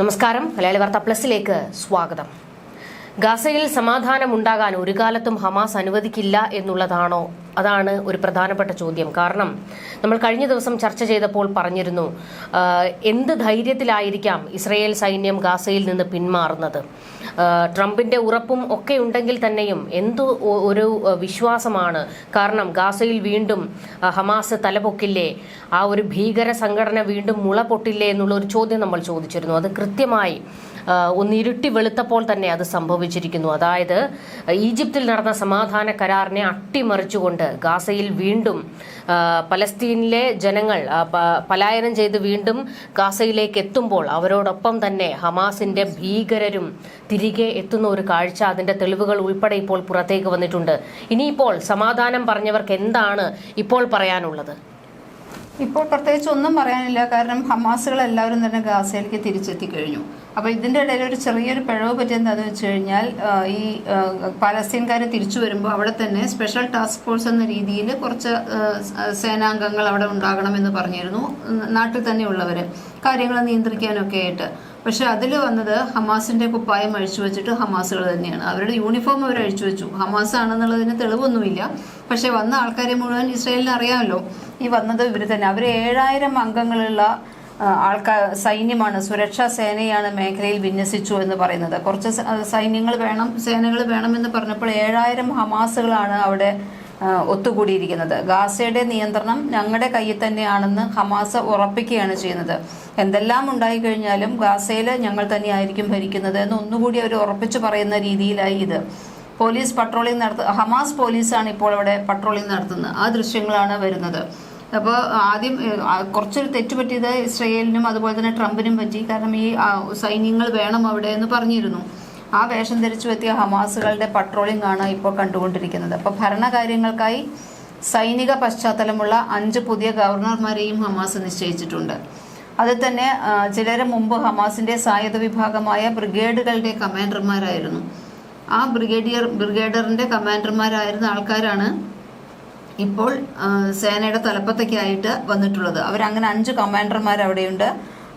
നമസ്കാരം. മലയാളി വാർത്ത പ്ലസിലേക്ക് സ്വാഗതം. ഗാസയിൽ സമാധാനമുണ്ടാകാൻ ഒരു കാലത്തും ഹമാസ് അനുവദിക്കില്ല എന്നുള്ളതാണോ അതാണ് ഒരു പ്രധാനപ്പെട്ട ചോദ്യം. കാരണം നമ്മൾ കഴിഞ്ഞ ദിവസം ചർച്ച ചെയ്തപ്പോൾ പറഞ്ഞിരുന്നു എന്ത് ധൈര്യത്തിലായിരിക്കാം ഇസ്രയേൽ സൈന്യം ഗാസയിൽ നിന്ന് പിന്മാറുന്നത്? ട്രംപിന്റെ ഉറപ്പും ഒക്കെ ഉണ്ടെങ്കിൽ തന്നെയും എന്തു ഒരു വിശ്വാസമാണ്? കാരണം ഗാസയിൽ വീണ്ടും ഹമാസ് തലപൊക്കില്ലേ? ആ ഒരു ഭീകര സംഘടന വീണ്ടും മുള പൊട്ടില്ലേ എന്നുള്ള ഒരു ചോദ്യം നമ്മൾ ചോദിച്ചിരുന്നു. അത് കൃത്യമായി ഒന്നിരുട്ടി വെളുത്തപ്പോൾ തന്നെ അത് സംഭവിച്ചിരിക്കുന്നു. അതായത് ഈജിപ്തിൽ നടന്ന സമാധാന കരാറിനെ അട്ടിമറിച്ചുകൊണ്ട് ഗാസയിൽ വീണ്ടും പലസ്തീനിലെ ജനങ്ങൾ പലായനം ചെയ്ത് വീണ്ടും ഗാസയിലേക്ക് എത്തുമ്പോൾ അവരോടൊപ്പം തന്നെ ഹമാസിന്റെ ഭീകരരും തിരികെ എത്തുന്ന ഒരു കാഴ്ച അതിന്റെ തെളിവുകൾ ഉൾപ്പെടെ ഇപ്പോൾ പുറത്തേക്ക് വന്നിട്ടുണ്ട്. ഇനിയിപ്പോൾ സമാധാനം പറഞ്ഞവർക്ക് എന്താണ് ഇപ്പോൾ പറയാനുള്ളത്? ഇപ്പോൾ പ്രത്യേകിച്ച് ഒന്നും പറയാനില്ല. കാരണം ഹമാസുകൾ എല്ലാവരും തന്നെ ഗാസയിലേക്ക് തിരിച്ചെത്തി കഴിഞ്ഞു. അപ്പോൾ ഇതിന്റെ ഇടയിൽ ഒരു ചെറിയൊരു പിഴവ് പറ്റിയെന്താന്ന് വെച്ച് കഴിഞ്ഞാൽ ഈ പാലസ്തീൻകാർ തിരിച്ചു വരുമ്പോൾ അവിടെ തന്നെ സ്പെഷ്യൽ ടാസ്ക് ഫോഴ്സ് എന്ന രീതിയിൽ കുറച്ച് സേനാംഗങ്ങൾ അവിടെ ഉണ്ടാകണമെന്ന് പറഞ്ഞിരുന്നു. നാട്ടിൽ തന്നെയുള്ളവർ കാര്യങ്ങൾ നിയന്ത്രിക്കാനൊക്കെ ആയിട്ട്. പക്ഷെ അതിൽ വന്നത് ഹമാസിന്റെ കുപ്പായം അഴിച്ചു വെച്ചിട്ട് ഹമാസുകൾ തന്നെയാണ്. അവരുടെ യൂണിഫോം അവർ അഴിച്ചു വെച്ചു. ഹമാസ് ആണെന്നുള്ളതിന് തെളിവൊന്നുമില്ല. പക്ഷെ വന്ന ആൾക്കാരെ മുഴുവൻ ഇസ്രായേലിന് അറിയാമല്ലോ. ഈ വന്നത് ഇവർ തന്നെ. അവർ ഏഴായിരം അംഗങ്ങളുള്ള ആൾക്കാർ സൈന്യമാണ്. സുരക്ഷാ സേനയാണ് മേഖലയിൽ വിന്യസിച്ചു എന്ന് പറയുന്നത്. കുറച്ച് സൈന്യങ്ങൾ വേണം സേനകൾ വേണമെന്ന് പറഞ്ഞപ്പോൾ ഏഴായിരം ഹമാസുകളാണ് അവിടെ ഒത്തുകൂടിയിരിക്കുന്നത്. ഗാസയുടെ നിയന്ത്രണം ഞങ്ങളുടെ കയ്യിൽ തന്നെയാണെന്ന് ഹമാസ ഉറപ്പിക്കുകയാണ് ചെയ്യുന്നത്. എന്തെല്ലാം ഉണ്ടായി കഴിഞ്ഞാലും ഗാസയിൽ ഞങ്ങൾ തന്നെയായിരിക്കും ഭരിക്കുന്നത് എന്ന് ഒന്നുകൂടി അവർ ഉറപ്പിച്ചു പറയുന്ന രീതിയിലായി ഇത്. പോലീസ് പട്രോളിംഗ് നടത്ത ഹമാസ് പോലീസാണ് ഇപ്പോൾ അവിടെ പട്രോളിംഗ് നടത്തുന്നത്. ആ ദൃശ്യങ്ങളാണ് വരുന്നത്. അപ്പോൾ ആദ്യം കുറച്ചൊരു തെറ്റുപറ്റിയത് ഇസ്രയേലിനും അതുപോലെ തന്നെ ട്രംപിനും പറ്റി. കാരണം ഈ സൈന്യങ്ങൾ വേണം അവിടെ എന്ന് പറഞ്ഞിരുന്നു. ആ വേഷം ധരിച്ചു എത്തിയ ഹമാസുകളുടെ പട്രോളിംഗ് ആണ് ഇപ്പോൾ കണ്ടുകൊണ്ടിരിക്കുന്നത്. അപ്പോൾ ഭരണകാര്യങ്ങൾക്കായി സൈനിക പശ്ചാത്തലമുള്ള അഞ്ച് പുതിയ ഗവർണർമാരെയും ഹമാസ് നിശ്ചയിച്ചിട്ടുണ്ട്. അതിൽ തന്നെ ചിലര് മുമ്പ് ഹമാസിന്റെ സായുധ വിഭാഗമായ ബ്രിഗേഡുകളുടെ കമാൻഡർമാരായിരുന്നു. ആ ബ്രിഗേഡിയർ ബ്രിഗേഡറിന്റെ കമാൻഡർമാരായിരുന്ന ആൾക്കാരാണ് ഇപ്പോൾ സേനയുടെ തലപ്പത്തൊക്കെയായിട്ട് വന്നിട്ടുള്ളത്. അവരങ്ങനെ അഞ്ച് കമാൻഡർമാർ അവിടെയുണ്ട്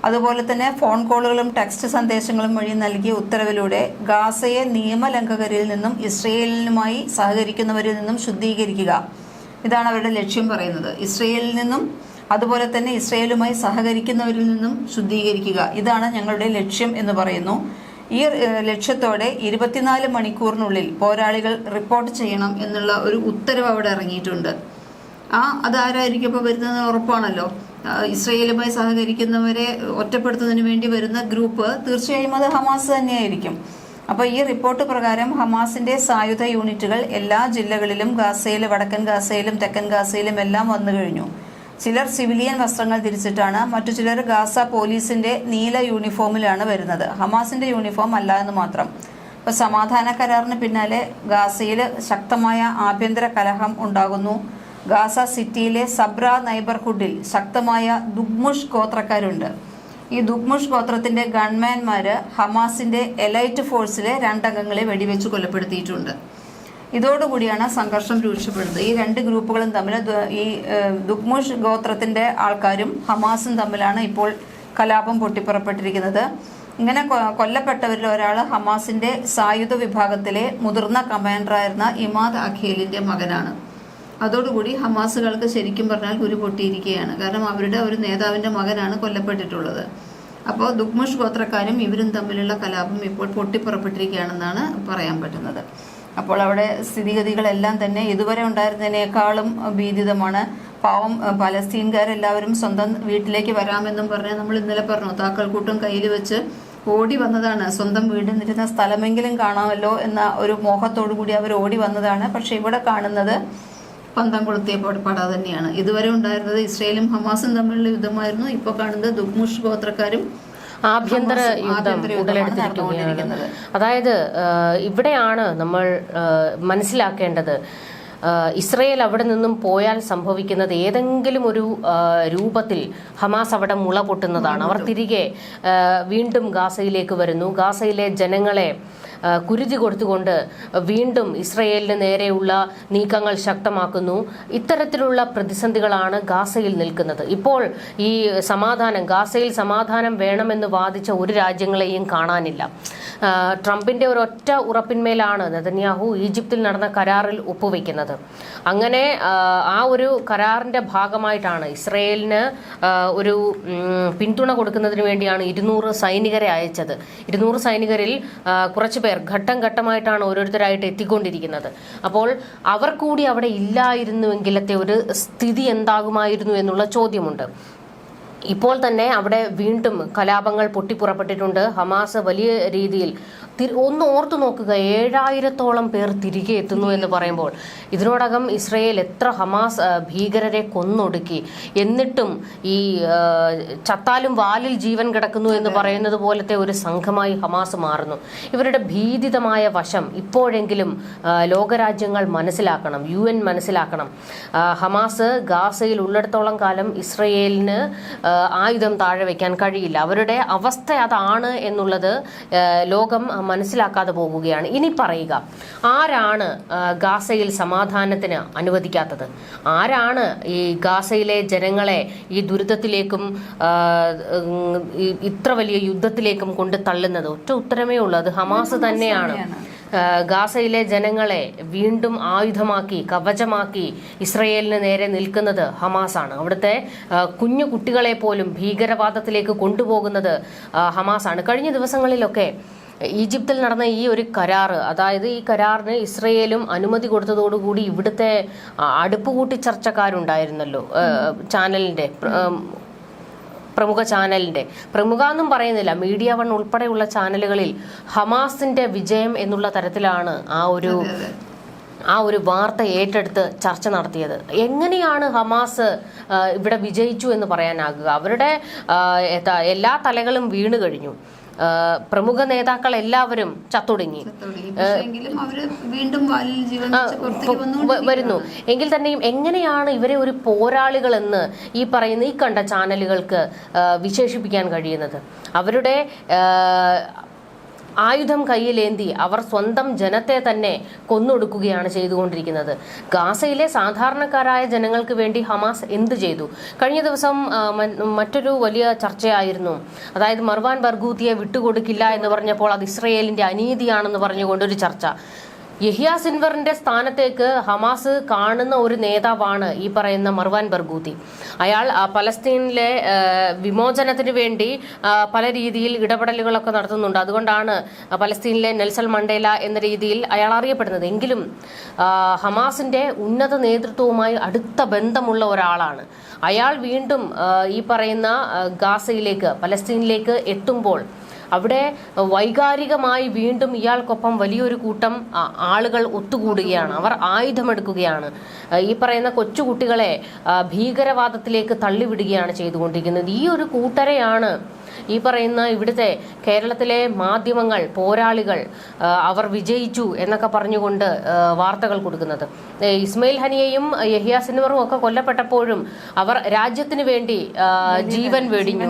അതുപോലെ തന്നെ ഫോൺ കോളുകളും ടെക്സ്റ്റ് സന്ദേശങ്ങളും വഴി നൽകിയ ഉത്തരവിലൂടെ ഗാസയെ നിയമലംഘകരിൽ നിന്നും ഇസ്രയേലിനുമായി സഹകരിക്കുന്നവരിൽ നിന്നും ശുദ്ധീകരിക്കുക. ഇതാണ് അവരുടെ ലക്ഷ്യം പറയുന്നത്. ഇസ്രയേലിൽ നിന്നും അതുപോലെ തന്നെ ഇസ്രയേലുമായി സഹകരിക്കുന്നവരിൽ നിന്നും ശുദ്ധീകരിക്കുക. ഇതാണ് ഞങ്ങളുടെ ലക്ഷ്യം എന്ന് പറയുന്നു. ഈ ലക്ഷ്യത്തോടെ ഇരുപത്തിനാല് മണിക്കൂറിനുള്ളിൽ പോരാളികൾ റിപ്പോർട്ട് ചെയ്യണം എന്നുള്ള ഒരു ഉത്തരവ് അവിടെ ഇറങ്ങിയിട്ടുണ്ട്. ആ അതാരായിരിക്കും ഇപ്പൊ വരുന്നത് ഉറപ്പാണല്ലോ. ഇസ്രയേലുമായി സഹകരിക്കുന്നവരെ ഒറ്റപ്പെടുത്തുന്നതിന് വേണ്ടി വരുന്ന ഗ്രൂപ്പ് തീർച്ചയായും അത് ഹമാസ് തന്നെയായിരിക്കും. അപ്പോൾ ഈ റിപ്പോർട്ട് പ്രകാരം ഹമാസിന്റെ സായുധ യൂണിറ്റുകൾ എല്ലാ ജില്ലകളിലും ഗാസയിൽ വടക്കൻ ഗാസയിലും തെക്കൻ ഗാസയിലും എല്ലാം വന്നു കഴിഞ്ഞു. ചിലർ സിവിലിയൻ വസ്ത്രങ്ങൾ ധരിച്ചിട്ടാണ് മറ്റു ചിലർ ഗാസ പോലീസിന്റെ നീല യൂണിഫോമിലാണ് വരുന്നത്. ഹമാസിന്റെ യൂണിഫോം അല്ല എന്ന് മാത്രം. ഇപ്പോൾ സമാധാന കരാറിന് പിന്നാലെ ഗാസയിൽ ശക്തമായ ആഭ്യന്തര കലഹം ഉണ്ടാകുന്നു. ഗാസ സിറ്റിയിലെ സബ്ര നൈബർഹുഡിൽ ശക്തമായ ദുഗ്മുഷ് ഗോത്രക്കാരുണ്ട്. ഈ ദുഗ്മുഷ് ഗോത്രത്തിന്റെ ഗൺമാൻമാര് ഹമാസിന്റെ എലൈറ്റ് ഫോഴ്സിലെ രണ്ടംഗങ്ങളെ വെടിവെച്ച് കൊലപ്പെടുത്തിയിട്ടുണ്ട്. ഇതോടുകൂടിയാണ് സംഘർഷം രൂക്ഷപ്പെടുന്നത്. ഈ രണ്ട് ഗ്രൂപ്പുകളും തമ്മിൽ ഈ ദുഗ്മുഷ് ഗോത്രത്തിന്റെ ആൾക്കാരും ഹമാസും തമ്മിലാണ് ഇപ്പോൾ കലാപം പൊട്ടിപ്പുറപ്പെട്ടിരിക്കുന്നത്. ഇങ്ങനെ കൊല്ലപ്പെട്ടവരിൽ ഒരാൾ ഹമാസിന്റെ സായുധ വിഭാഗത്തിലെ മുതിർന്ന കമാൻഡറായിരുന്ന ഇമാദ് അഖേലിന്റെ മകനാണ്. അതോടുകൂടി ഹമാസുകൾക്ക് ശരിക്കും പറഞ്ഞാൽ കുരു പൊട്ടിയിരിക്കുകയാണ്. കാരണം അവരുടെ ഒരു നേതാവിന്റെ മകനാണ് കൊല്ലപ്പെട്ടിട്ടുള്ളത്. അപ്പോൾ ദുഗ്മഷ് ഗോത്രക്കാരും ഇവരും തമ്മിലുള്ള കലാപം ഇപ്പോൾ പൊട്ടിപ്പുറപ്പെട്ടിരിക്കുകയാണെന്നാണ് പറയാൻ പറ്റുന്നത്. അപ്പോൾ അവിടെ സ്ഥിതിഗതികളെല്ലാം തന്നെ ഇതുവരെ ഉണ്ടായിരുന്നതിനേക്കാളും ഭീതിതമാണ്. പാവം പലസ്തീൻകാരെല്ലാവരും സ്വന്തം വീട്ടിലേക്ക് വരാമെന്നും പറഞ്ഞ് നമ്മൾ ഇന്നലെ പറഞ്ഞു താക്കൾക്കൂട്ടും കയ്യിൽ വെച്ച് ഓടി വന്നതാണ്. സ്വന്തം വീട് നിന്നിരുന്ന സ്ഥലമെങ്കിലും കാണാമല്ലോ എന്ന ഒരു മോഹത്തോടു കൂടി അവർ ഓടി വന്നതാണ്. പക്ഷെ ഇവിടെ കാണുന്നത് പന്തം കൊളുത്തിയ പട- തന്നെയാണ്. ഇതുവരെ ഉണ്ടായിരുന്നത് ഇസ്രയേലും ഹമാസും തമ്മിലുള്ള യുദ്ധമായിരുന്നു. ഇപ്പോൾ കാണുന്നത് ദുഗ്മുഷ് ഗോത്രക്കാരും ആഭ്യന്തര യുദ്ധം ഉടലെടുത്തിരിക്കുകയാണ്. അതായത് ഇവിടെയാണ് നമ്മൾ മനസ്സിലാക്കേണ്ടത്. ഇസ്രയേൽ അവിടെ നിന്നും പോയാൽ സംഭവിക്കുന്നത് ഏതെങ്കിലും ഒരു രൂപത്തിൽ ഹമാസ് അവിടെ മുള പൊട്ടുന്നതാണ്. അവർ തിരികെ വീണ്ടും ഗാസയിലേക്ക് വരുന്നു. ഗാസയിലെ ജനങ്ങളെ കുരുതി കൊടുത്തുകൊണ്ട് വീണ്ടും ഇസ്രയേലിന് നേരെയുള്ള നീക്കങ്ങൾ ശക്തമാക്കുന്നു. ഇത്തരത്തിലുള്ള പ്രതിസന്ധികളാണ് ഗാസയിൽ നിൽക്കുന്നത്. ഇപ്പോൾ ഈ സമാധാനം ഗാസയിൽ സമാധാനം വേണമെന്ന് വാദിച്ച ഒരു രാജ്യങ്ങളെയും കാണാനില്ല. ട്രംപിന്റെ ഒരൊറ്റ ഉറപ്പിന്മേലാണ് നെതന്യാഹു ഈജിപ്തിൽ നടന്ന കരാറിൽ ഒപ്പുവെക്കുന്നത്. അങ്ങനെ ആ, ഒരു കരാറിന്റെ ഭാഗമായിട്ടാണ് ഇസ്രയേലിന് ഒരു പിന്തുണ കൊടുക്കുന്നതിന് വേണ്ടിയാണ് ഇരുന്നൂറ് സൈനികരെ അയച്ചത്. ഇരുന്നൂറ് സൈനികരിൽ കുറച്ച് പേർ ഘട്ടം ഘട്ടമായിട്ടാണ് ഓരോരുത്തരായിട്ട് എത്തിക്കൊണ്ടിരിക്കുന്നത്. അപ്പോൾ അവർ കൂടി അവിടെ ഇല്ലായിരുന്നുവെങ്കിലത്തെ ഒരു സ്ഥിതി എന്താകുമായിരുന്നു എന്നുള്ള ചോദ്യമുണ്ട്. ഇപ്പോൾ തന്നെ അവിടെ വീണ്ടും കലാപങ്ങൾ പൊട്ടിപ്പുറപ്പെട്ടിട്ടുണ്ട്. ഹമാസ് വലിയ രീതിയിൽ ഒന്ന് ഓർത്തു നോക്കുക. ഏഴായിരത്തോളം പേർ തിരികെ എത്തുന്നു എന്ന് പറയുമ്പോൾ ഇതിനോടകം ഇസ്രയേൽ എത്ര ഹമാസ് ഭീകരരെ കൊന്നൊടുക്കി. എന്നിട്ടും ഈ ചത്താലും വാലിൽ ജീവൻ കിടക്കുന്നു എന്ന് പറയുന്നത് പോലത്തെ ഒരു സംഘമായി ഹമാസ് മാറുന്നു. ഇവരുടെ ഭീതിതമായ വശം ഇപ്പോഴെങ്കിലും ലോകരാജ്യങ്ങൾ മനസ്സിലാക്കണം യു എൻ മനസ്സിലാക്കണം. ഹമാസ് ഗാസയിൽ ഉള്ളിടത്തോളം കാലം ഇസ്രയേലിന് ആയുധം താഴെ വയ്ക്കാൻ കഴിയില്ല. അവരുടെ അവസ്ഥ അതാണ് എന്നുള്ളത് ലോകം മനസ്സിലാക്കാതെ പോകുകയാണ്. ഇനി പറയുക ആരാണ് ഗാസയിൽ സമാധാനത്തിന് അനുവദിക്കാത്തത്? ആരാണ് ഈ ഗാസയിലെ ജനങ്ങളെ ഈ ദുരിതത്തിലേക്കും ഇത്ര വലിയ യുദ്ധത്തിലേക്കും കൊണ്ട് തള്ളുന്നത്? ഒറ്റ ഉത്തരമേ ഉള്ളൂ. അത് ഹമാസ് തന്നെയാണ്. ഗാസയിലെ ജനങ്ങളെ വീണ്ടും ആയുധമാക്കി കവചമാക്കി ഇസ്രയേലിന് നേരെ നിൽക്കുന്നത് ഹമാസാണ് അവിടുത്തെ കുഞ്ഞു കുട്ടികളെ പോലും ഭീകരവാദത്തിലേക്ക് കൊണ്ടുപോകുന്നത് ഹമാസാണ് കഴിഞ്ഞ ദിവസങ്ങളിലൊക്കെ ഈജിപ്തിൽ നടന്ന ഈ ഒരു കരാർ അതായത് ഈ കരാറിന് ഇസ്രയേലും അനുമതി കൊടുത്തതോടുകൂടി ഇവിടുത്തെ അടുപ്പുകൂട്ടി ചർച്ചക്കാരുണ്ടായിരുന്നല്ലോ ചാനലിന്റെ ചാനലിന്റെ പ്രമുഖ ചാനലിന്റെ. പ്രമുഖ എന്നും പറയുന്നില്ല മീഡിയ വൺ ഉൾപ്പെടെയുള്ള ചാനലുകളിൽ ഹമാസിന്റെ വിജയം എന്നുള്ള തരത്തിലാണ് ആ ഒരു ആ ഒരു വാർത്ത ഏറ്റെടുത്ത് ചർച്ച നടത്തിയത്. എങ്ങനെയാണ് ഹമാസ് ഇവിടെ വിജയിച്ചു എന്ന് പറയാനാകുക? അവരുടെ എല്ലാ തലകളും വീണു കഴിഞ്ഞു. പ്രമുഖ നേതാക്കൾ എല്ലാവരും ചത്തൊടുങ്ങി. വരുന്നു. എങ്കിൽ തന്നെയും എങ്ങനെയാണ് ഇവരെ ഒരു പോരാളികൾ എന്ന് ഈ പറയുന്ന ഈ കണ്ട ചാനലുകൾക്ക് വിശേഷിപ്പിക്കാൻ കഴിയുന്നത്? അവരുടെ ആയുധം കയ്യിലേന്തി അവർ സ്വന്തം ജനത്തെ തന്നെ കൊന്നൊടുക്കുകയാണ് ചെയ്തുകൊണ്ടിരിക്കുന്നത്. ഗാസയിലെ സാധാരണക്കാരായ ജനങ്ങൾക്ക് വേണ്ടി ഹമാസ് എന്ത് ചെയ്തു? കഴിഞ്ഞ ദിവസം മറ്റൊരു വലിയ ചർച്ചയായിരുന്നു. അതായത് മർവാൻ ബർഗൂത്തിയെ വിട്ടുകൊടുക്കില്ല എന്ന് പറഞ്ഞപ്പോൾ അത് ഇസ്രയേലിന്റെ അനീതിയാണെന്ന് പറഞ്ഞുകൊണ്ടൊരു ചർച്ച. യഹിയ സിൻവറിന്റെ സ്ഥാനത്തേക്ക് ഹമാസ് കാണുന്ന ഒരു നേതാവാണ് ഈ പറയുന്ന മർവാൻ ബർഗൂതി അയാൾ പലസ്തീനിലെ വിമോചനത്തിന് വേണ്ടി പല രീതിയിൽ ഇടപെടലുകളൊക്കെ നടത്തുന്നുണ്ട്. അതുകൊണ്ടാണ് പലസ്തീനിലെ നെൽസൺ മണ്ടേല എന്ന രീതിയിൽ അയാൾ അറിയപ്പെടുന്നത്. എങ്കിലും ഹമാസിന്റെ ഉന്നത നേതൃത്വവുമായി അടുത്ത ബന്ധമുള്ള ഒരാളാണ്. അയാൾ വീണ്ടും ഈ പറയുന്ന ഗാസയിലേക്ക് പലസ്തീനിലേക്ക് എത്തുമ്പോൾ അവിടെ വൈകാരികമായി വീണ്ടും ഇയാൾക്കൊപ്പം വലിയൊരു കൂട്ടം ആളുകൾ ഒത്തുകൂടുകയാണ്. അവർ ആയുധമെടുക്കുകയാണ്. ഈ പറയുന്ന കൊച്ചുകുട്ടികളെ ഭീകരവാദത്തിലേക്ക് തള്ളിവിടുകയാണ് ചെയ്തുകൊണ്ടിരിക്കുന്നത്. ഈ ഒരു കൂട്ടരെയാണ് ഈ പറയുന്ന ഇവിടുത്തെ കേരളത്തിലെ മാധ്യമങ്ങൾ പോരാളികൾ അവർ വിജയിച്ചു എന്നൊക്കെ പറഞ്ഞുകൊണ്ട് വാർത്തകൾ കൊടുക്കുന്നത്. ഇസ്മയിൽ ഹനിയെയും യഹിയ സിൻവറും ഒക്കെ കൊല്ലപ്പെട്ടപ്പോഴും അവർ രാജ്യത്തിന് വേണ്ടി ജീവൻ വെടിഞ്ഞു.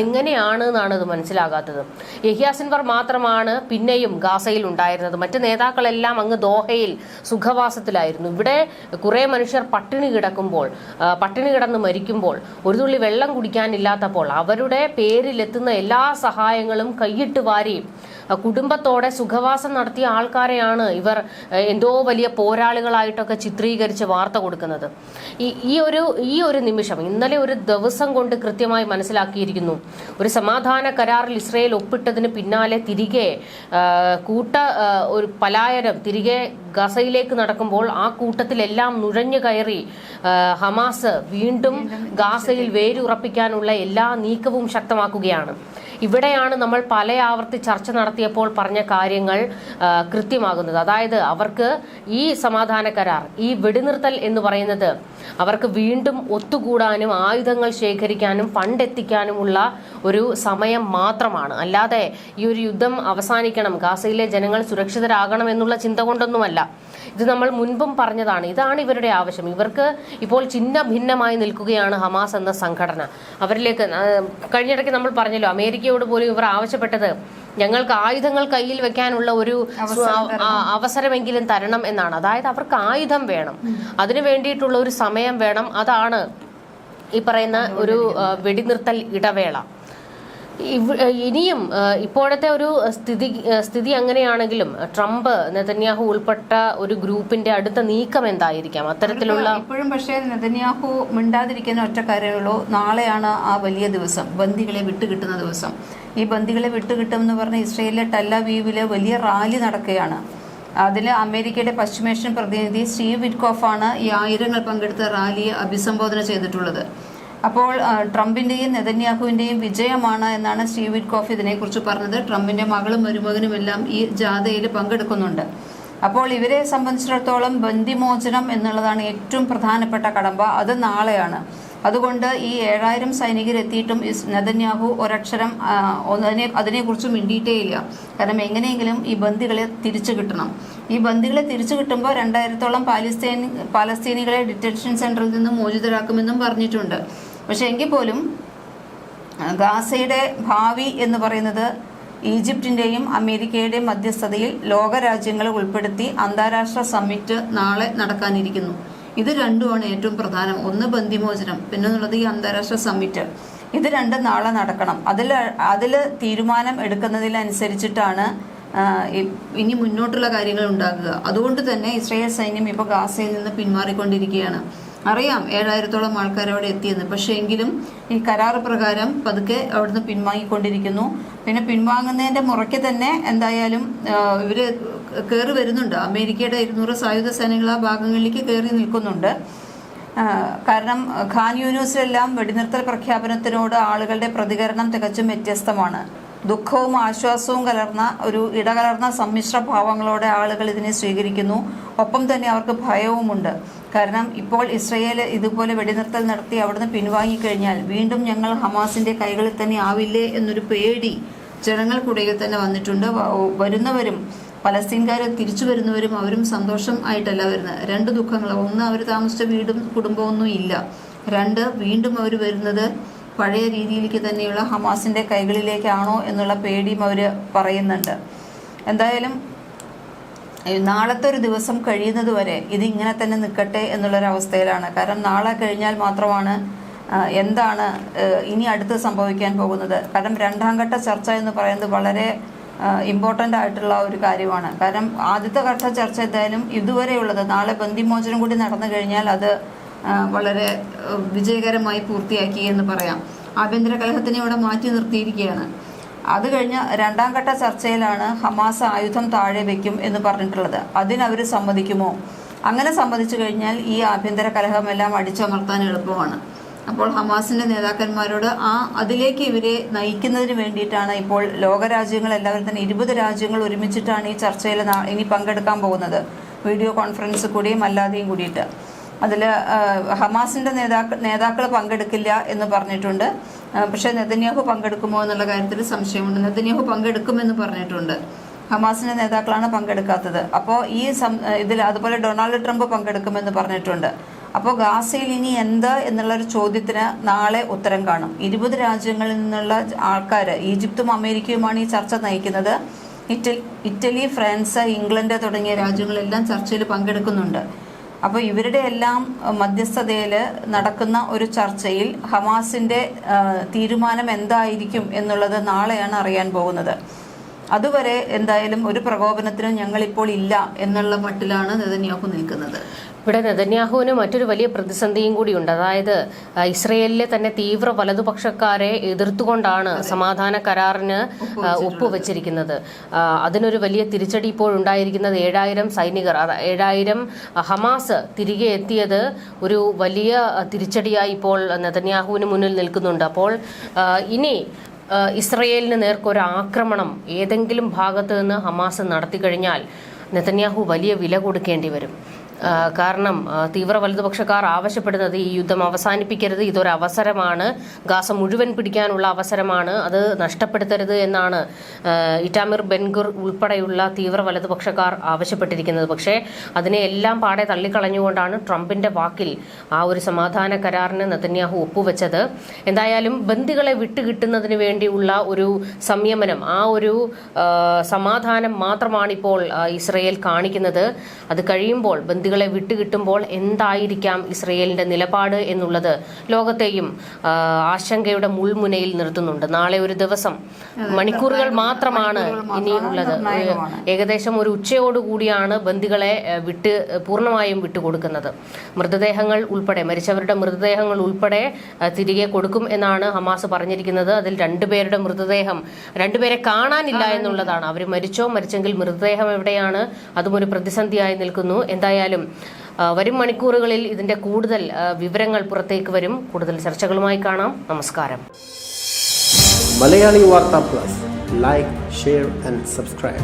എങ്ങനെയാണ് എന്നാണ് ഇത് മനസ്സിലാകാത്തത്? യഹിയ സിൻവർ മാത്രമാണ് പിന്നെയും ഗാസയിൽ ഉണ്ടായിരുന്നത്. മറ്റ് നേതാക്കളെല്ലാം അങ്ങ് ദോഹയിൽ സുഖവാസത്തിലായിരുന്നു. ഇവിടെ കുറെ മനുഷ്യർ പട്ടിണി കിടക്കുമ്പോൾ പട്ടിണി കിടന്ന് മരിക്കുമ്പോൾ ഒരു തുള്ളി വെള്ളം കുടിക്കാനില്ലാത്തപ്പോൾ അവരുടെ പേരിലെത്തുന്ന എല്ലാ സഹായങ്ങളും കൈയിട്ട് വാരി കുടുംബത്തോടെ സുഖവാസം നടത്തിയ ആൾക്കാരെയാണ് ഇവർ എന്തോ വലിയ പോരാളികളായിട്ടൊക്കെ ചിത്രീകരിച്ച് വാർത്ത കൊടുക്കുന്നത്. ഈ ഒരു ഈ ഒരു നിമിഷം ഇന്നലെ ഒരു ദിവസം കൊണ്ട് കൃത്യമായി മനസ്സിലാക്കിയിരിക്കുന്നു. ഒരു സമാധാന കരാറിൽ ഇസ്രയേൽ ഒപ്പിട്ടതിന് പിന്നാലെ തിരികെ കൂട്ട ഒരു പലായനം തിരികെ ഗസയിലേക്ക് നടക്കുമ്പോൾ ആ കൂട്ടത്തിലെല്ലാം നുഴഞ്ഞു കയറി ഹമാസ് വീണ്ടും ഗാസയിൽ വേരുറപ്പിക്കാനുള്ള എല്ലാ നീക്കവും ശക്തമാക്കുകയാണ്. ഇവിടെയാണ് നമ്മൾ പല ആവർത്തി ചർച്ച നടത്തിയപ്പോൾ പറഞ്ഞ കാര്യങ്ങൾ കൃത്യമാകുന്നത്. അതായത് അവർക്ക് ഈ സമാധാന കരാർ ഈ വെടിനിർത്തൽ എന്ന് പറയുന്നത് അവർക്ക് വീണ്ടും ഒത്തുകൂടാനും ആയുധങ്ങൾ ശേഖരിക്കാനും ഫണ്ട് എത്തിക്കാനുമുള്ള ഒരു സമയം മാത്രമാണ്. അല്ലാതെ ഈ ഒരു യുദ്ധം അവസാനിക്കണം ഗാസയിലെ ജനങ്ങൾ സുരക്ഷിതരാകണം എന്നുള്ള ചിന്ത കൊണ്ടൊന്നുമല്ല. ഇത് നമ്മൾ മുൻപും പറഞ്ഞതാണ്. ഇതാണ് ഇവരുടെ ആവശ്യം. ഇവർക്ക് ഇപ്പോൾ ചിഹ്ന ഭിന്നമായി നിൽക്കുകയാണ് ഹമാസ് എന്ന സംഘടന. അവരിലേക്ക് കഴിഞ്ഞിടയ്ക്ക് നമ്മൾ പറഞ്ഞല്ലോ അമേരിക്കയോട് പോലും ഇവർ ആവശ്യപ്പെട്ടത് ഞങ്ങൾക്ക് ആയുധങ്ങൾ കയ്യിൽ വെക്കാനുള്ള ഒരു അവസരമെങ്കിലും തരണം എന്നാണ്. അതായത് അവർക്ക് ആയുധം വേണം. അതിനു വേണ്ടിയിട്ടുള്ള ഒരു സമയം വേണം. അതാണ് ഈ പറയുന്ന ഒരു വെടിനിർത്തൽ ഇടവേള. ഇനിയും ഇപ്പോഴത്തെ ഒരു സ്ഥിതി സ്ഥിതി അങ്ങനെയാണെങ്കിലും ട്രംപ് നെതന്യാഹു ഉൾപ്പെട്ട ഒരു ഗ്രൂപ്പിന്റെ അടുത്ത നീക്കം എന്തായിരിക്കാം? അത്തരത്തിലുള്ള ഇപ്പോഴും പക്ഷേ നെതന്യാഹു മിണ്ടാതിരിക്കുന്ന ഒറ്റ കാര്യമുള്ളൂ നാളെയാണ് ആ വലിയ ദിവസം ബന്ദികളെ വിട്ടുകിട്ടുന്ന ദിവസം. ഈ ബന്ദികളെ വിട്ടുകിട്ടും എന്ന് പറഞ്ഞ ഇസ്രയേലിലെ ടല്ലവീവിൽ വലിയ റാലി നടക്കുകയാണ്. അതിൽ അമേരിക്കയുടെ പശ്ചിമേഷ്യൻ പ്രതിനിധി സ്റ്റീവ് വിറ്റ്കോഫാണ് ഈ ആയിരങ്ങൾ പങ്കെടുത്ത റാലിയെ അഭിസംബോധന ചെയ്തിട്ടുള്ളത്. അപ്പോൾ ട്രംപിന്റെയും നെതന്യാഹുവിന്റെയും വിജയമാണ് എന്നാണ് സ്റ്റീവ് വിറ്റ്കോഫ് ഇതിനെക്കുറിച്ച് പറഞ്ഞത്. ട്രംപിന്റെ മകളും മരുമകനും എല്ലാം ഈ ജാഥയിൽ പങ്കെടുക്കുന്നുണ്ട്. അപ്പോൾ ഇവരെ സംബന്ധിച്ചിടത്തോളം ബന്ദിമോചനം എന്നുള്ളതാണ് ഏറ്റവും പ്രധാനപ്പെട്ട കടമ്പ. അത് നാളെയാണ്. അതുകൊണ്ട് ഈ ഏഴായിരം സൈനികരെത്തിയിട്ടും നെതന്യാഹു ഒരക്ഷരം അതിനെ അതിനെക്കുറിച്ച് മിണ്ടിയിട്ടേ ഇല്ല. കാരണം എങ്ങനെയെങ്കിലും ഈ ബന്ദികളെ തിരിച്ചു കിട്ടണം. ഈ ബന്ദികളെ തിരിച്ചു കിട്ടുമ്പോൾ രണ്ടായിരത്തോളം പാലസ്തീൻ പാലസ്തീനികളെ ഡിറ്റൻഷൻ സെന്ററിൽ നിന്നും മോചിതരാക്കുമെന്നും പറഞ്ഞിട്ടുണ്ട്. പക്ഷെ എങ്കിൽ പോലും ഗാസയുടെ ഭാവി എന്ന് പറയുന്നത് ഈജിപ്റ്റിന്റെയും അമേരിക്കയുടെയും മധ്യസ്ഥതയിൽ ലോകരാജ്യങ്ങളെ ഉൾപ്പെടുത്തി അന്താരാഷ്ട്ര സമ്മിറ്റ് നാളെ നടക്കാനിരിക്കുന്നു. ഇത് രണ്ടുമാണ് ഏറ്റവും പ്രധാനം. ഒന്ന് ബന്ധിമോചനം പിന്നെന്നുള്ളത് ഈ അന്താരാഷ്ട്ര സമ്മിറ്റ്. ഇത് രണ്ടും നാളെ നടക്കണം. അതിൽ അതിൽ തീരുമാനം എടുക്കുന്നതിനനുസരിച്ചിട്ടാണ് ഇനി മുന്നോട്ടുള്ള കാര്യങ്ങൾ ഉണ്ടാകുക. അതുകൊണ്ട് തന്നെ ഇസ്രായേൽ സൈന്യം ഇപ്പോൾ ഗാസയിൽ നിന്ന് പിന്മാറിക്കൊണ്ടിരിക്കുകയാണ്. അറിയാം. ഏഴായിരത്തോളം ആൾക്കാർ അവിടെ എത്തിയെന്ന്. പക്ഷേ എങ്കിലും ഈ കരാർ പ്രകാരം പതുക്കെ അവിടുന്ന് പിൻവാങ്ങിക്കൊണ്ടിരിക്കുന്നു. പിന്നെ പിൻവാങ്ങുന്നതിന്റെ മുറയ്ക്ക് തന്നെ എന്തായാലും ഇവർ കയറി വരുന്നുണ്ട്. അമേരിക്കയുടെ ഇരുന്നൂറ് സായുധ സേനകൾ ആ ഭാഗങ്ങളിലേക്ക് കയറി നിൽക്കുന്നുണ്ട്. കാരണം ഖാൻ യൂണിവേഴ്സിലെല്ലാം വെടിനിർത്തൽ പ്രഖ്യാപനത്തിനോട് ആളുകളുടെ പ്രതികരണം തികച്ചും വ്യത്യസ്തമാണ്. ദുഃഖവും ആശ്വാസവും കലർന്ന ഒരു ഇടകലർന്ന സമ്മിശ്ര ഭാവങ്ങളോടെ ആളുകൾ ഇതിനെ സ്വീകരിക്കുന്നു. ഒപ്പം തന്നെ അവർക്ക് ഭയവുമുണ്ട്. കാരണം ഇപ്പോൾ ഇസ്രയേൽ ഇതുപോലെ വെടിനിർത്തൽ നടത്തി അവിടുന്ന് പിൻവാങ്ങിക്കഴിഞ്ഞാൽ വീണ്ടും ഞങ്ങൾ ഹമാസിന്റെ കൈകളിൽ തന്നെ ആവില്ലേ എന്നൊരു പേടി ജനങ്ങൾക്കിടയിൽ തന്നെ വന്നിട്ടുണ്ട്. വരുന്നവരും പലസ്തീൻകാർ തിരിച്ചു വരുന്നവരും അവരും സന്തോഷം ആയിട്ടല്ല വരുന്നത്. രണ്ട് ദുഃഖങ്ങൾ ഒന്ന് അവർ താമസിച്ച വീടും കുടുംബമൊന്നും ഇല്ല. രണ്ട് വീണ്ടും അവർ വരുന്നത് പഴയ രീതിയിലേക്ക് തന്നെയുള്ള ഹമാസിന്റെ കൈകളിലേക്കാണോ എന്നുള്ള പേടിയും അവർ പറയുന്നുണ്ട്. എന്തായാലും നാളത്തെ ഒരു ദിവസം കഴിയുന്നത് വരെ ഇത് ഇങ്ങനെ തന്നെ നിൽക്കട്ടെ എന്നുള്ളൊരവസ്ഥയിലാണ് കാരണം നാളെ കഴിഞ്ഞാൽ മാത്രമാണ് എന്താണ് ഇനി അടുത്ത് സംഭവിക്കാൻ പോകുന്നത്. കാരണം രണ്ടാം ഘട്ട ചർച്ച എന്ന് പറയുന്നത് വളരെ ഇമ്പോർട്ടന്റ് ആയിട്ടുള്ള ഒരു കാര്യമാണ്. കാരണം ആദ്യത്തെ ഘട്ട ചർച്ച എന്തായാലും ഇതുവരെയുള്ളത് നാളെ ബന്ദിമോചനം കൂടി നടന്നു കഴിഞ്ഞാൽ അത് വളരെ വിജയകരമായി പൂർത്തിയാക്കി എന്ന് പറയാം. ആഭ്യന്തര കലഹത്തിനെ ഇവിടെ മാറ്റി നിർത്തിയിരിക്കുകയാണ്. അത് കഴിഞ്ഞ രണ്ടാം ഘട്ട ചർച്ചയിലാണ് ഹമാസ് ആയുധം താഴെ വെക്കും എന്ന് പറഞ്ഞിട്ടുള്ളത്. അതിനവർ സമ്മതിക്കുമോ? അങ്ങനെ സമ്മതിച്ചു കഴിഞ്ഞാൽ ഈ ആഭ്യന്തര കലഹമെല്ലാം അടിച്ചമർത്താൻ എളുപ്പമാണ്. അപ്പോൾ ഹമാസിന്റെ നേതാക്കന്മാരോട് ആ അതിലേക്ക് ഇവരെ നയിക്കുന്നതിന് വേണ്ടിയിട്ടാണ് ഇപ്പോൾ ലോകരാജ്യങ്ങൾ എല്ലാവരും തന്നെ ഇരുപത് രാജ്യങ്ങൾ ഒരുമിച്ചിട്ടാണ് ഈ ചർച്ചയിൽ ഇനി പങ്കെടുക്കാൻ പോകുന്നത്. വീഡിയോ കോൺഫറൻസ് കൂടിയും അല്ലാതെയും കൂടിയിട്ട്. അതിൽ ഹമാസിന്റെ നേതാക്കൾ നേതാക്കൾ പങ്കെടുക്കില്ല എന്ന് പറഞ്ഞിട്ടുണ്ട്. പക്ഷേ നെതന്യാഹു പങ്കെടുക്കുമോ എന്നുള്ള കാര്യത്തിൽ സംശയമുണ്ട്. നെതന്യാഹു പങ്കെടുക്കുമെന്ന് പറഞ്ഞിട്ടുണ്ട്. ഹമാസിന്റെ നേതാക്കളാണ് പങ്കെടുക്കാത്തത്. അപ്പോൾ ഈ ഇതിൽ അതുപോലെ ഡൊണാൾഡ് ട്രംപ് പങ്കെടുക്കുമെന്ന് പറഞ്ഞിട്ടുണ്ട്. അപ്പോൾ ഗാസയിൽ ഇനി എന്ത് എന്നുള്ളൊരു ചോദ്യത്തിന് നാളെ ഉത്തരം കാണും. ഇരുപത് രാജ്യങ്ങളിൽ നിന്നുള്ള ആൾക്കാർ ഈജിപ്തും അമേരിക്കയുമാണ് ഈ ചർച്ച നയിക്കുന്നത്. ഇറ്റലി ഫ്രാൻസ് ഇംഗ്ലണ്ട് തുടങ്ങിയ രാജ്യങ്ങളെല്ലാം ചർച്ചയിൽ പങ്കെടുക്കുന്നുണ്ട്. അപ്പോൾ ഇവരുടെ എല്ലാം മധ്യസ്ഥതയിൽ നടക്കുന്ന ഒരു ചർച്ചയിൽ ഹമാസിന്റെ തീരുമാനം എന്തായിരിക്കും എന്നുള്ളത് നാളെയാണ് അറിയാൻ പോകുന്നത്. അതുവരെ എന്തായാലും ഒരു പ്രകോപനത്തിനും ഞങ്ങളിപ്പോൾ ഇല്ല എന്നുള്ള മട്ടിലാണ് നെതന്യാഹു നിൽക്കുന്നത്. ഇവിടെ നെതന്യാഹുവിന് മറ്റൊരു വലിയ പ്രതിസന്ധിയും കൂടിയുണ്ട്. അതായത് ഇസ്രയേലിലെ തന്നെ തീവ്ര വലതുപക്ഷക്കാരെ എതിർത്തുകൊണ്ടാണ് സമാധാന കരാറിന് ഒപ്പുവെച്ചിരിക്കുന്നത്. അതിനൊരു വലിയ തിരിച്ചടി ഇപ്പോൾ ഉണ്ടായിരിക്കുന്നത് ഏഴായിരം സൈനികർ ഏഴായിരം ഹമാസ് തിരികെ എത്തിയത് ഒരു വലിയ തിരിച്ചടിയായി ഇപ്പോൾ നെതന്യാഹുവിന് മുന്നിൽ നിൽക്കുന്നുണ്ട്. അപ്പോൾ ഇനി ഇസ്രയേലിന് നേർക്കൊരു ആക്രമണം ഏതെങ്കിലും ഭാഗത്ത് നിന്ന് ഹമാസ് നടത്തിക്കഴിഞ്ഞാൽ നെതന്യാഹു വലിയ വില കൊടുക്കേണ്ടി വരും. കാരണം തീവ്ര വലതുപക്ഷക്കാർ ആവശ്യപ്പെടുന്നത് ഈ യുദ്ധം അവസാനിപ്പിക്കരുത്. ഇതൊരു അവസരമാണ്. ഗാസ മുഴുവൻ പിടിക്കാനുള്ള അവസരമാണ്. അത് നഷ്ടപ്പെടുത്തരുത് എന്നാണ് ഇറ്റാമിർ ബെൻഗുർ ഉൾപ്പെടെയുള്ള തീവ്ര വലതുപക്ഷക്കാർ ആവശ്യപ്പെട്ടിരിക്കുന്നത്. പക്ഷേ അതിനെ എല്ലാം പാടെ തള്ളിക്കളഞ്ഞുകൊണ്ടാണ് ട്രംപിന്റെ വാക്കിൽ ആ ഒരു സമാധാന കരാറിന് നെതന്യാഹു ഒപ്പുവെച്ചത്. എന്തായാലും ബന്ദികളെ വിട്ടുകിട്ടുന്നതിന് വേണ്ടിയുള്ള ഒരു സംയമനം ആ ഒരു സമാധാനം മാത്രമാണ് ഇപ്പോൾ ആ, ഇസ്രയേൽ കാണിക്കുന്നത്. അത് കഴിയുമ്പോൾ ബന്ദികളെ വിട്ടുകിട്ടുമ്പോൾ എന്തായിരിക്കാം ഇസ്രയേലിന്റെ നിലപാട് എന്നുള്ളത് ലോകത്തെയും ആശങ്കയുടെ മുൾമുനയിൽ നിർത്തുന്നുണ്ട്. നാളെ ഒരു ദിവസം മണിക്കൂറുകൾ മാത്രമാണ് ഇനി ഉള്ളത് ഏകദേശം ഒരു ഉച്ചയോടുകൂടിയാണ് ബന്ദികളെ വിട്ട് പൂർണമായും വിട്ടുകൊടുക്കുന്നത്. മൃതദേഹങ്ങൾ ഉൾപ്പെടെ മരിച്ചവരുടെ മൃതദേഹങ്ങൾ ഉൾപ്പെടെ തിരികെ കൊടുക്കും എന്നാണ് ഹമാസ് പറഞ്ഞിരിക്കുന്നത്. അതിൽ രണ്ടുപേരുടെ മൃതദേഹം രണ്ടുപേരെ കാണാനില്ല എന്നുള്ളതാണ്. അവർ മരിച്ചോ മരിച്ചെങ്കിൽ മൃതദേഹം എവിടെയാണ്? അതും ഒരു പ്രതിസന്ധിയായി നിൽക്കുന്നു. എന്തായാലും ആ, വരും മണിക്കൂറുകളിൽ ഇതിന്റെ കൂടുതൽ വിവരങ്ങൾ പുറത്തേക്ക് വരും. കൂടുതൽ ചർച്ചകളുമായി കാണാം. നമസ്കാരം. Malayali Vartha plus. Like share and subscribe